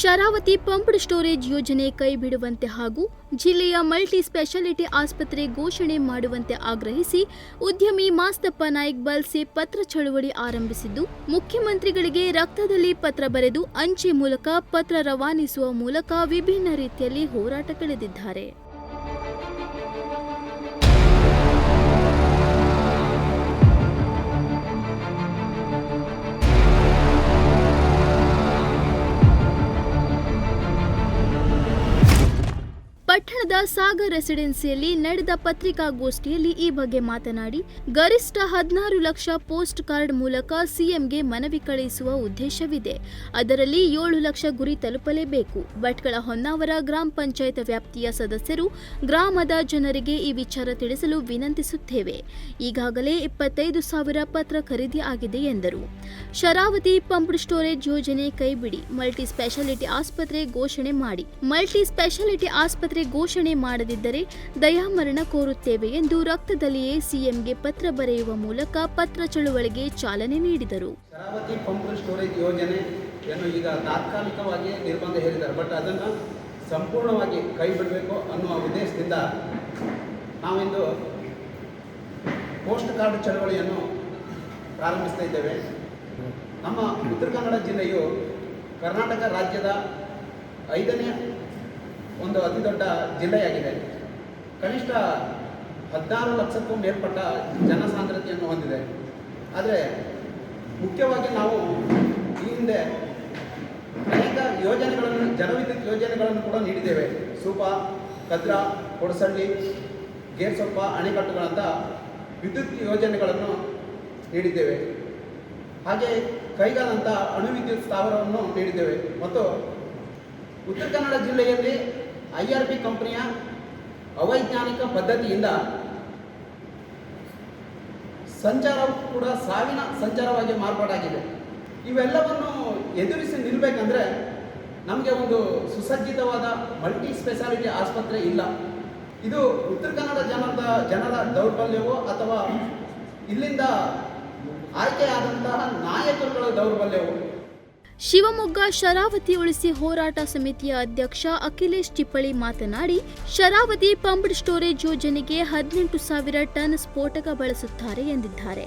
Sharavati pumped storage ಯೋಜನೆ ಕೈಬಿಡುವಂತೆ ಹಾಗೂ ಜಿಲ್ಲೆಯ ಮಲ್ಟಿ ಸ್ಪೆಷಾಲಿಟಿ ಆಸ್ಪತ್ರೆ ಘೋಷಣೆ ಮಾಡುವಂತೆ ಆಗ್ರಹಿಸಿ ಉದ್ಯಮಿ ಮಾಸ್ತಪ್ಪ ನಾಯ್ಕ್ ಬಲ್ಸೆ ಪತ್ರ ಚಳುವಳಿ ಆರಂಭಿಸಿದ್ದು, ಮುಖ್ಯಮಂತ್ರಿಗಳಿಗೆ ರಕ್ತದಲ್ಲಿ ಪತ್ರ ಬರೆದು ಅಂಚೆ ಮೂಲಕ ಪತ್ರ ರವಾನಿಸುವ ಮೂಲಕ ವಿಭಿನ್ನ ರೀತಿಯಲ್ಲಿ ಹೋರಾಟಕ್ಕಿಳಿದಿದ್ದಾರೆ ಸಾಗರ್ ರೆಸಿಡೆನ್ಸಿಯಲ್ಲಿ ನಡೆದ ಪತ್ರಿಕಾಗೋಷ್ಠಿಯಲ್ಲಿ ಈ ಬಗ್ಗೆ ಮಾತನಾಡಿ, ಗರಿಷ್ಠ ಹದಿನಾರು ಲಕ್ಷ ಪೋಸ್ಟ್ ಕಾರ್ಡ್ ಮೂಲಕ ಸಿಎಂಗೆ ಮನವಿ ಕಳುಹಿಸುವ ಉದ್ದೇಶವಿದೆ. ಅದರಲ್ಲಿ ಏಳು ಲಕ್ಷ ಗುರಿ ತಲುಪಲೇಬೇಕು. ಭಟ್ಕಳ ಹೊನ್ನಾವರ ಗ್ರಾಮ ಪಂಚಾಯತ್ ವ್ಯಾಪ್ತಿಯ ಸದಸ್ಯರು ಗ್ರಾಮದ ಜನರಿಗೆ ಈ ವಿಚಾರ ತಿಳಿಸಲು ವಿನಂತಿಸುತ್ತೇವೆ. ಈಗಾಗಲೇ ಇಪ್ಪತ್ತೈದು ಸಾವಿರ ಪತ್ರ ಖರೀದಿ ಆಗಿದೆ ಎಂದರು. ಶರಾವತಿ ಪಂಪ್ ಸ್ಟೋರೇಜ್ ಯೋಜನೆ ಕೈಬಿಡಿ, ಮಲ್ಟಿ ಸ್ಪೆಷಾಲಿಟಿ ಆಸ್ಪತ್ರೆ ಘೋಷಣೆ ಮಾಡಿ. ಮಲ್ಟಿ ಸ್ಪೆಷಾಲಿಟಿ ಆಸ್ಪತ್ರೆ ಘೋಷಣೆ ಮಾಡದಿದ್ದರೆ ದಯಾಮರಣ ಕೋರುತ್ತೇವೆ ಎಂದು ರಕ್ತದಲ್ಲಿಯೇ ಸಿಎಂಗೆ ಪತ್ರ ಬರೆಯುವ ಮೂಲಕ ಪತ್ರ ಚಳುವಳಿಗೆ ಚಾಲನೆ ನೀಡಿದರು. ಪಂಪ್ ಸ್ಟೋರೇಜ್ ಈಗ ತಾತ್ಕಾಲಿಕವಾಗಿ ನಿರ್ಬಂಧ ಹೇರಿದ್ದಾರೆ ಬಟ್ ಅದನ್ನು ಸಂಪೂರ್ಣವಾಗಿ ಕೈ ಬಿಡಬೇಕು ಅನ್ನುವ ಉದ್ದೇಶದಿಂದ ನಾವಿಂದು ಪೋಸ್ಟ್ ಕಾರ್ಡ್ ಚಳವಳಿಯನ್ನು ಪ್ರಾರಂಭಿಸ್ತಾ ಇದ್ದೇವೆ. ನಮ್ಮ ಉತ್ತರ ಕನ್ನಡ ಜಿಲ್ಲೆಯು ಕರ್ನಾಟಕ ರಾಜ್ಯದ ಐದನೇ ಒಂದು ಅತಿ ದೊಡ್ಡ ಜಿಲ್ಲೆಯಾಗಿದೆ. ಕನಿಷ್ಠ ಹದಿನಾರು ಲಕ್ಷಕ್ಕೂ ಮೇಲ್ಪಟ್ಟ ಜನಸಾಂದ್ರತೆಯನ್ನು ಹೊಂದಿದೆ. ಆದರೆ ಮುಖ್ಯವಾಗಿ ನಾವು ಈ ಹಿಂದೆ ಅನೇಕ ಯೋಜನೆಗಳನ್ನು, ಜಲವಿದ್ಯುತ್ ಯೋಜನೆಗಳನ್ನು ಕೂಡ ನೀಡಿದ್ದೇವೆ. ಸೂಪ, ಕದ್ರಾ, ಕೊಡಸಳ್ಳಿ, ಗೇರ್ಸೊಪ್ಪ ಅಣೆಕಟ್ಟುಗಳಂಥ ವಿದ್ಯುತ್ ಯೋಜನೆಗಳನ್ನು ನೀಡಿದ್ದೇವೆ. ಹಾಗೆ ಕೈಗಾದಂಥ ಅಣುವಿದ್ಯುತ್ ಸ್ಥಾವರವನ್ನು ನೀಡಿದ್ದೇವೆ. ಮತ್ತು ಉತ್ತರ ಕನ್ನಡ ಜಿಲ್ಲೆಯಲ್ಲಿ ಐ ಆರ್ ಪಿ ಕಂಪನಿಯ ಅವೈಜ್ಞಾನಿಕ ಪದ್ಧತಿಯಿಂದ ಸಂಚಾರವು ಕೂಡ ಸಾವಿನ ಸಂಚಾರವಾಗಿ ಮಾರ್ಪಾಡಾಗಿದೆ. ಇವೆಲ್ಲವನ್ನು ಎದುರಿಸಿ ನಿಲ್ಲಬೇಕಂದ್ರೆ ನಮಗೆ ಒಂದು ಸುಸಜ್ಜಿತವಾದ ಮಲ್ಟಿ ಸ್ಪೆಷಾಲಿಟಿ ಆಸ್ಪತ್ರೆ ಇಲ್ಲ. ಇದು ಉತ್ತರ ಕನ್ನಡ ಜನದ ಜನರ ದೌರ್ಬಲ್ಯವೋ ಅಥವಾ ಇಲ್ಲಿಂದ ಆಯ್ಕೆಯಾದಂತಹ ನಾಯಕರುಗಳ ದೌರ್ಬಲ್ಯವೋ ಶಿವಮೊಗ್ಗ ಶರಾವತಿ ಉಳಿಸಿ ಹೋರಾಟ ಸಮಿತಿಯ ಅಧ್ಯಕ್ಷ ಅಖಿಲೇಶ್ ಚಿಪ್ಪಳಿ ಮಾತನಾಡಿ, ಶರಾವತಿ ಪಂಪ್ಡ್ ಸ್ಟೋರೇಜ್ ಯೋಜನೆಗೆ ಹದಿನೆಂಟು ಸಾವಿರ ಟನ್ ಸ್ಫೋಟಕ ಬಳಸುತ್ತಾರೆ ಎಂದಿದ್ದಾರೆ.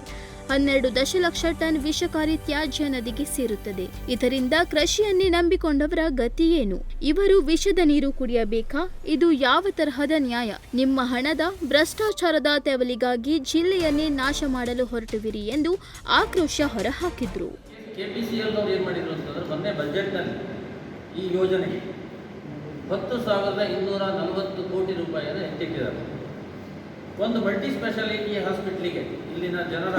ಹನ್ನೆರಡು ದಶಲಕ್ಷ ಟನ್ ವಿಷಕಾರಿ ತ್ಯಾಜ್ಯ ನದಿಗೆ ಸೇರುತ್ತದೆ. ಇದರಿಂದ ಕೃಷಿಯನ್ನೇ ನಂಬಿಕೊಂಡವರ ಗತಿಯೇನು ಇವರು ವಿಷದ ನೀರು ಕುಡಿಯಬೇಕಾ? ಇದು ಯಾವ ತರಹದ ನ್ಯಾಯ? ನಿಮ್ಮ ಹಣದ, ಭ್ರಷ್ಟಾಚಾರದ ತೆವಲಿಗಾಗಿ ಜಿಲ್ಲೆಯನ್ನೇ ನಾಶ ಮಾಡಲು ಹೊರಟುವಿರಿ ಎಂದು ಆಕ್ರೋಶ ಹೊರಹಾಕಿದ್ರು. ಕೆ ಪಿ ಸಿ ಎಲ್ನವ್ರು ಏನು ಮಾಡಿದ್ರು ಅಂತಂದ್ರೆ ಮೊನ್ನೆ ಬಜೆಟ್ನಲ್ಲಿ ಈ ಯೋಜನೆಗೆ ಹತ್ತು ಸಾವಿರದ ಇನ್ನೂರ ನಲವತ್ತು ಕೋಟಿ ರೂಪಾಯಿಯನ್ನು ಹೆಚ್ಚಿಟ್ಟಿದ್ದಾರೆ. ಒಂದು ಮಲ್ಟಿ ಸ್ಪೆಷಾಲಿಟಿ ಹಾಸ್ಪಿಟ್ಲಿಗೆ ಇಲ್ಲಿನ ಜನರ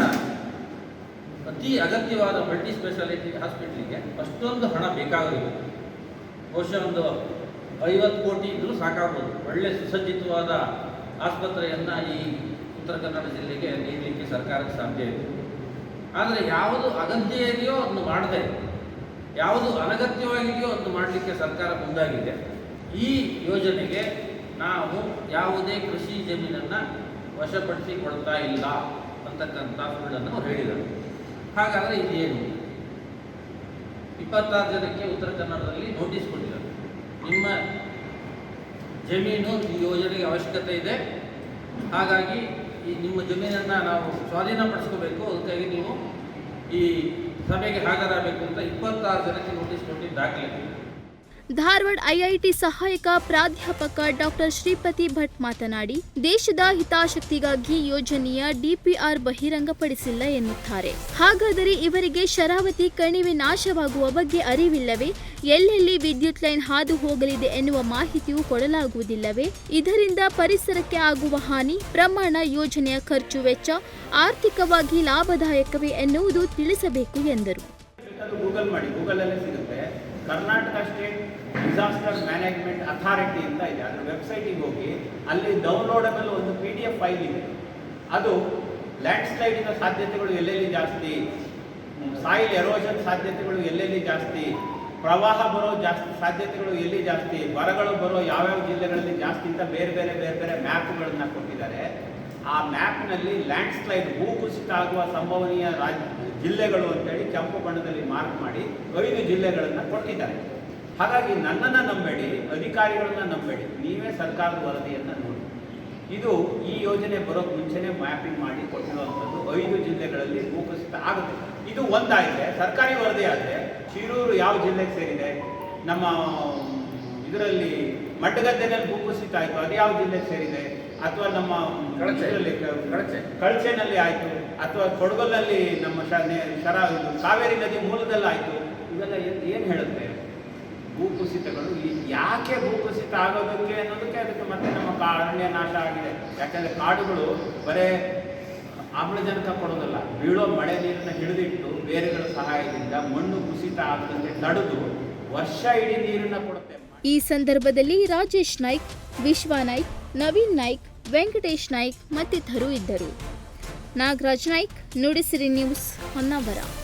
ಅತಿ ಅಗತ್ಯವಾದ ಮಲ್ಟಿ ಸ್ಪೆಷಾಲಿಟಿ ಹಾಸ್ಪಿಟ್ಲಿಗೆ ಅಷ್ಟೊಂದು ಹಣ ಬೇಕಾಗಲಿಲ್ಲ. ಬಹುಶಃ ಒಂದು ಐವತ್ತು ಕೋಟಿ ಇದ್ದರೂ ಸಾಕಾಗ್ಬೋದು. ಒಳ್ಳೆ ಸುಸಜ್ಜಿತವಾದ ಆಸ್ಪತ್ರೆಯನ್ನು ಈ ಉತ್ತರ ಕನ್ನಡ ಜಿಲ್ಲೆಗೆ ನೀಡಲಿಕ್ಕೆ ಸರ್ಕಾರಕ್ಕೆ ಸಾಧ್ಯ ಇದೆ. ಆದರೆ ಯಾವುದು ಅಗತ್ಯ ಇದೆಯೋ ಅದನ್ನು ಮಾಡದೆ ಯಾವುದು ಅನಗತ್ಯವಾಗಿದೆಯೋ ಅದನ್ನು ಮಾಡಲಿಕ್ಕೆ ಸರ್ಕಾರ ಮುಂದಾಗಿದೆ. ಈ ಯೋಜನೆಗೆ ನಾವು ಯಾವುದೇ ಕೃಷಿ ಜಮೀನನ್ನು ವಶಪಡಿಸಿಕೊಳ್ತಾ ಇಲ್ಲ ಅಂತಕ್ಕಂಥ ಸುಳ್ಳನ್ನು ಅವ್ರು ಹೇಳಿದರು ಹಾಗಾದರೆ ಇದೇನು? ಇಪ್ಪತ್ತಾರು ಜನಕ್ಕೆ ಉತ್ತರ ಕನ್ನಡದಲ್ಲಿ ನೋಟಿಸ್ ಕೊಟ್ಟಿದ್ದಾರೆ. ನಿಮ್ಮ ಜಮೀನು, ಈ ಯೋಜನೆಗೆ ಅವಶ್ಯಕತೆ ಇದೆ. ಹಾಗಾಗಿ ಈ ನಿಮ್ಮ ಜಮೀನನ್ನು ನಾವು ಸ್ವಾಧೀನಪಡಿಸ್ಕೋಬೇಕು. ಅದಕ್ಕಾಗಿ ನೀವು ಈ ಸಭೆಗೆ ಹಾಜರಾಗಬೇಕು ಅಂತ ಇಪ್ಪತ್ತಾರು ಜನಕ್ಕೆ ನೋಟಿಸ್ ಕೊಟ್ಟಿದ್ದು ದಾಖಲೆ ಧಾರವಾಡ ಐಐಟಿ ಸಹಾಯಕ ಪ್ರಾಧ್ಯಾಪಕ ಡಾಕ್ಟರ್ ಶ್ರೀಪತಿ ಭಟ್ ಮಾತನಾಡಿ, ದೇಶದ ಹಿತಾಸಕ್ತಿಗಾಗಿ ಯೋಜನೆಯ ಡಿಪಿಆರ್ ಬಹಿರಂಗಪಡಿಸಿಲ್ಲ ಎನ್ನುತ್ತಾರೆ. ಹಾಗಾದರೆ ಇವರಿಗೆ ಶರಾವತಿ ಕಣಿವೆ ನಾಶವಾಗುವ ಬಗ್ಗೆ ಅರಿವಿಲ್ಲವೇ? ಎಲ್ಲೆಲ್ಲಿ ವಿದ್ಯುತ್ ಲೈನ್ ಹಾದು ಹೋಗಲಿದೆ ಎನ್ನುವ ಮಾಹಿತಿಯೂ ಕೊಡಲಾಗುವುದಿಲ್ಲವೇ? ಇದರಿಂದ ಪರಿಸರಕ್ಕೆ ಆಗುವ ಹಾನಿ, ಪ್ರಮಾಣ, ಯೋಜನೆಯ ಖರ್ಚು ವೆಚ್ಚ, ಆರ್ಥಿಕವಾಗಿ ಲಾಭದಾಯಕವೇ ಎನ್ನುವುದು ತಿಳಿಸಬೇಕು ಎಂದರು. Karnataka state disaster management authority ಅಂತ ಇದೆ. ಅದರ ವೆಬ್ಸೈಟಿಗೆ ಹೋಗಿ ಅಲ್ಲಿ ಡೌನ್ಲೋಡಬಲ್ ಒಂದು ಪಿ ಡಿ ಎಫ್ ಫೈಲ್ ಇದೆ. ಅದು ಲ್ಯಾಂಡ್ ಸ್ಲೈಡಿನ ಸಾಧ್ಯತೆಗಳು ಎಲ್ಲೆಲ್ಲಿ ಜಾಸ್ತಿ? ಸಾಯಿಲ್ ಎರೋಷನ್ ಸಾಧ್ಯತೆಗಳು ಎಲ್ಲೆಲ್ಲಿ ಜಾಸ್ತಿ? ಪ್ರವಾಹ ಬರೋ ಜಾಸ್ತಿ ಸಾಧ್ಯತೆಗಳು ಎಲ್ಲಿ ಜಾಸ್ತಿ? ಬರಗಳು ಬರೋ ಯಾವ್ಯಾವ ಜಿಲ್ಲೆಗಳಲ್ಲಿ ಜಾಸ್ತಿ ಅಂತ ಬೇರೆ ಬೇರೆ ಬೇರೆ ಬೇರೆ ಮ್ಯಾಪ್ಗಳನ್ನು ಕೊಟ್ಟಿದ್ದಾರೆ. ಆ ಮ್ಯಾಪ್ನಲ್ಲಿ ಲ್ಯಾಂಡ್ ಸ್ಲೈಡ್ ಭೂಕುಸಿತ ಆಗುವ ಸಂಭವನೀಯ ರಾಜ್ಯ ಜಿಲ್ಲೆಗಳು ಅಂತೇಳಿ ಕೆಂಪು ಬಣ್ಣದಲ್ಲಿ ಮಾರ್ಕ್ ಮಾಡಿ ಐದು ಜಿಲ್ಲೆಗಳನ್ನು ಕೊಟ್ಟಿದ್ದಾರೆ. ಹಾಗಾಗಿ ನನ್ನನ್ನು ನಂಬೇಡಿ, ಅಧಿಕಾರಿಗಳನ್ನ ನಂಬೇಡಿ, ನೀವೇ ಸರ್ಕಾರದ ವರದಿಯನ್ನು ನೋಡಿ. ಇದು ಈ ಯೋಜನೆ ಬರೋಕ್ ಮುಂಚೆನೆ ಮ್ಯಾಪಿಂಗ್ ಮಾಡಿ ಕೊಟ್ಟಿರುವಂಥದ್ದು ಐದು ಜಿಲ್ಲೆಗಳಲ್ಲಿ ಭೂಕುಸಿತ ಆಗುತ್ತೆ. ಇದು ಒಂದಾಗಿದೆ ಸರ್ಕಾರಿ ವರದಿ ಆದರೆ ಶಿರೂರು ಯಾವ ಜಿಲ್ಲೆಗೆ ಸೇರಿದೆ? ನಮ್ಮ, ಇದರಲ್ಲಿ ಮಡ್ಡಗದ್ದೆನಲ್ಲಿ ಭೂಕುಸಿತ ಆಯಿತು, ಅದು ಯಾವ ಜಿಲ್ಲೆಗೆ ಸೇರಿದೆ? ಅಥವಾ ನಮ್ಮ ಕಳಚೆ. ಕಳಚೆನಲ್ಲಿ ಆಯಿತು ಅಥವಾ ಕೊಡಗಲ್ಲಿ ನಮ್ಮ ಶರ ಇದು ಕಾವೇರಿ ನದಿ ಮೂಲದಲ್ಲಿ ಆಯಿತು. ಇವೆಲ್ಲ ಏನು ಏನು ಹೇಳುತ್ತೆ? ಭೂಕುಸಿತಗಳು. ಈ ಯಾಕೆ ಭೂಕುಸಿತ ಆಗೋದಕ್ಕೆ ಅನ್ನೋದಕ್ಕೆ ಅದಕ್ಕೆ ಮತ್ತೆ ನಮ್ಮ ಕಾ- ಅರಣ್ಯ ನಾಶ ಆಗಿದೆ. ಯಾಕಂದರೆ ಕಾಡುಗಳು ಬರೇ ಆಮ್ಲಜನಕ ಕೊಡೋದಲ್ಲ. ಬೀಳೋ ಮಳೆ ನೀರನ್ನು ಹಿಡಿದಿಟ್ಟು ಬೇರೆಗಳ ಸಹಾಯದಿಂದ ಮಣ್ಣು ಕುಸಿತ ಆಗದಂತೆ ತಡೆದು ವರ್ಷ ಇಡೀ ನೀರನ್ನು ಕೊಡುತ್ತೆ. ಈ ಸಂದರ್ಭದಲ್ಲಿ ರಾಜೇಶ್ ನಾಯ್ಕ್ ವಿಶ್ವ ನಾಯ್ಕ್ ನವೀನ್ ನಾಯ್ಕ್ ವೆಂಕಟೇಶ್ ನಾಯ್ಕ್ ಮತ್ತಿತರರು ಇದ್ದರು. ನಾಗರಾಜ್ ನಾಯ್ಕ್ ನುಡಿಸಿರಿ ನ್ಯೂಸ್ ಹೊನ್ನಾವರ.